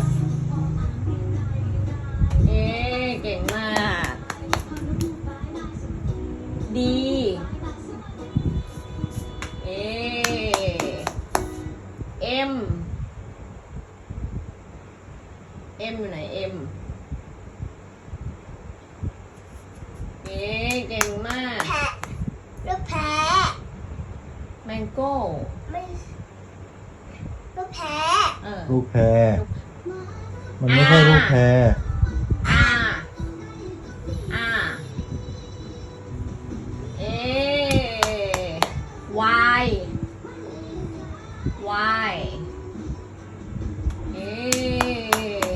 F เอเก่งมาก D เอ M M อยู่ไหน M เอเก่งมากแพะลูกแพะแมงโก้ไม่ลูกแพะ เออลูกแพร มันไม่ใช่ลูกแพรอาอาเอวายวายเอ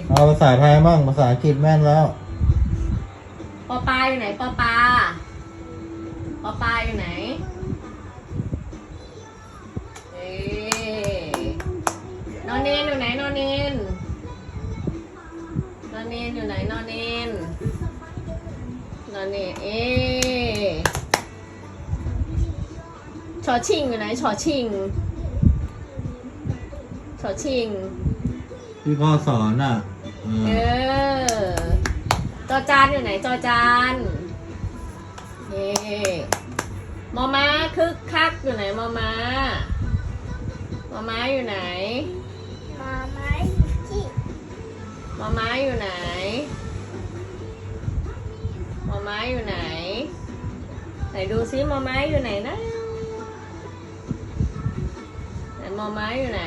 เอาภาษาไทยมั่งภาษาอังกฤษแม่นแล้ว ปอปลาอยู่ไหนปอปลาปอปลาอยู่ไหน เอนอนเนนอยู่ไหนนอนเนน นอนเนนอยู่ไหนนอนเนนนอนเนนเอชอชิงอยู่ไหนชอชิงชอชิง ที่พ่อสอนอะเอเอออ จอจานอยู่ไหนจอจานเย่มอม้าคึกคักอยู่ไหนมอม้ามอม้าอยู่ไหนมาไหมที่ มอม้าอยู่ไหนมอม้าอยู่ไหน ไหนดูซิมอม้าอยู่ไหนนะไหนมอม้าอยู่ไหน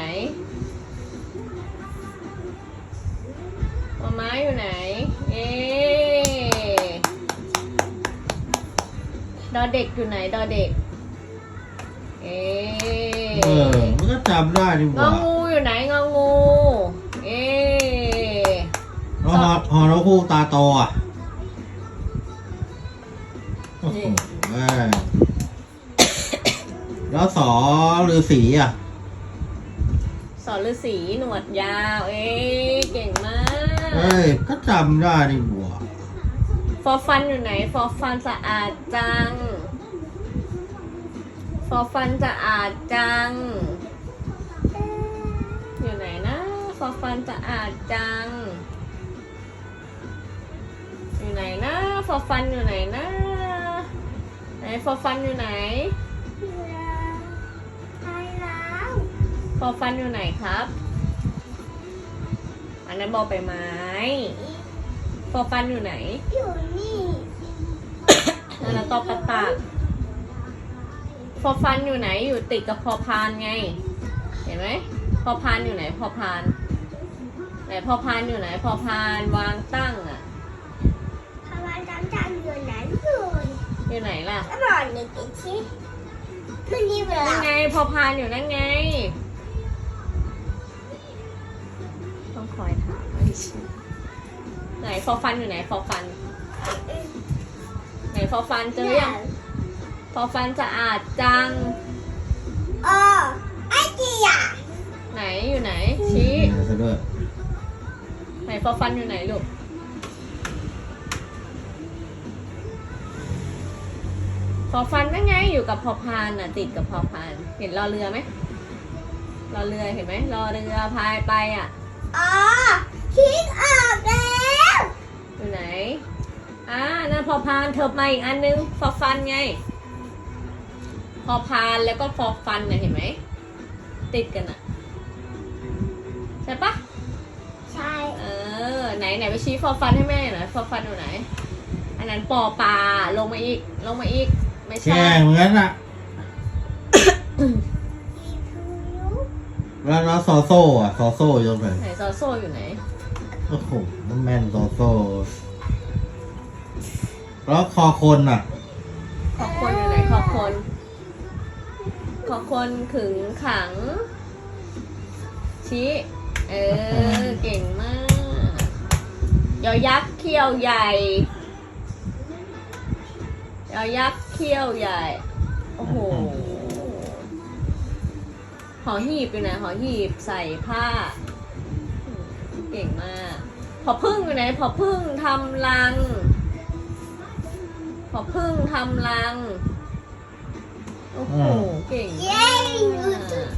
มอม้าอยู่ไหน เอ๊ะดอเด็กอยู่ไหนดอเด็ก เอ๊เออะมันก็จำได้ดีกงอว่างูอยู่ไหนงองูเอ๊ะแล้ว ฮอฮอนกคู่ตาโตอะโอ้โหแม่งแล้วสอฤาษีอะ สอนฤาษีหนวดยาว เอ๊ะเก่งมากเฮ้ย ก็จำได้ดีกว่าฟอฟันอยู่ไหน ฟอฟันสะอาดจัง ฟอฟันสะอาดจัง อยู่ไหนนะ ฟอฟันสะอาดจัง ฟอฟันอยู่ไหนนะไหนฟอฟันอยู่ไหนเรือไปแล้วฟอฟันอยู่ไหนครับ อันนั้นบอไปไม้ฟอฟันอยู่ไหน อยู่นี่นั่นนะตอปะตากฟอฟันอยู่ไหน อยู่ติดกับพอพานไง เห็นไหมพอพานอยู่ไหน พอพาน ไหนพอพานอยู่ไหน พอพานวางตั้งอะ ทำไมจำจำอยู่ไหนอยู่ อยู่ไหนล่ะแล้วบอกหนึ่งอีกทีมันนี่เวลานั่นไงพอพานอยู่นั่นไง ต้องคอยถามว่าดิฉันไหนฟอฟันอยู่ไหนฟอฟัน ไหนฟอฟันเจอยังฟอฟันสะอาดจัง เออไอ้เจียไหนอยู่ไหนชี้ ซะด้วยไหนฟอฟันอยู่ไหนลูก ฟอฟันนั่นไงอยู่กับพอพานน่ะ ติดกับพอพาน เห็นรอเรือไหมรอเรือเห็นไหมรอเรือพายไปอะอ๋อคิดออกแล้วอยู่ไหนอ่านั่นพอพานเถิบมาอีกอันนึงฟอฟันไง พอพานแล้วก็ฟอฟันเนี่ยเห็นไหมติดกันอะใช่ปะใช่เออไหนไหนไปชี้ฟอฟันให้แม่หน่อยฟอฟันอยู่ไหนอันนั้นปอปลาลงมาอีก ลงมาอีก ไม่แช่ใช่เหมือนกันอะอีทูยูแล้วแล้วซอโซ่อะซอโซ่อยตรงไหนไหนซอโซ่อยู่ไหน โอ้โหนั่นแม่นซอโซ่ แล้วคอคนอะขอคนอยู่ไหนขอคนขอคนขึงขัง ชี้ เออ เก่งมาก ยอยักษ์เขี้ยวใหญ่ ยอยักษ์เขี้ยวใหญ่ โอ้โห หอหีบอยู่ไหนหอหีบใส่ผ้า เก่งมาก พอพึ่งอยู่ไหน พอพึ่งทำรัง พอพึ่งทำรัง โอ้โหอืมเก่งเย้มาก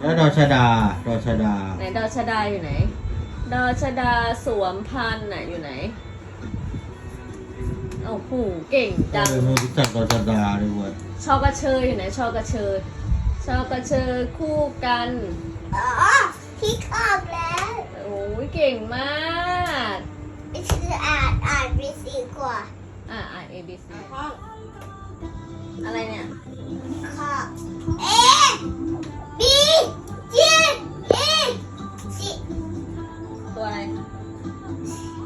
แล้วดอชดา ดอชดา ไหนดอชดาอยู่ไหน ดอชดาสวมพันธุ์น่ะอยู่ไหน โอ้โหเก่งเอจังอไม่รู้จักดอชดาเลยเว้ยชอกระเชยอยู่ไหนชอกระเชยชอกระเชยคู่กัน อ๋อคิดออกแล้วโอ้งมากคืออ่านอ่านไปสีกว่าอะอ่าน A B C อะไรเนี่ยข้อ A B G E C ตัวอะไร A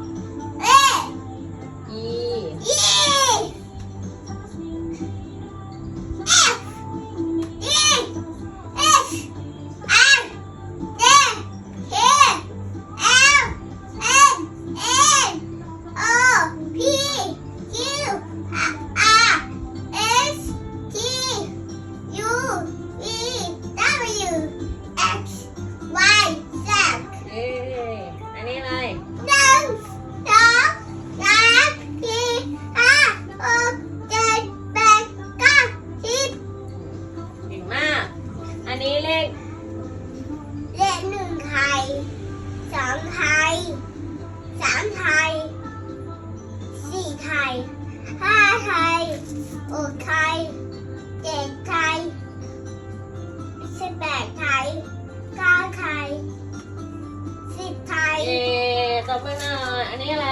หน่อย อันนี้อะไร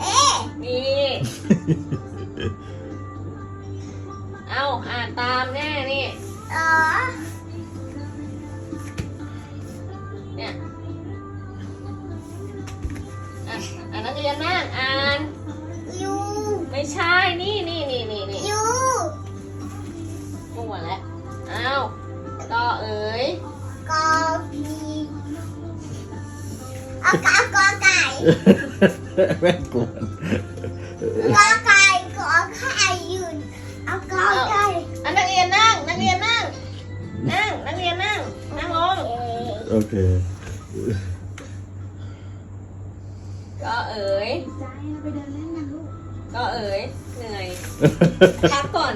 เอ๊ะ B เอาอ่านตามแน่นี่ อ๋อเนี่ยอะอ่านนักเรียนนั่งอ่าน ยูไม่ใช่นี่นี่นี่นี่ เอากากอไก่แม่งกวนกอไก่กอไข่ยืนเอากอไก่อันนักเรียนนั่ง นักเรียนนั่ง นั่ง นักเรียนนั่ง นั่งลงโอเคก็เอ๋ยก็เอ๋ยเหนื่อยพักก่อน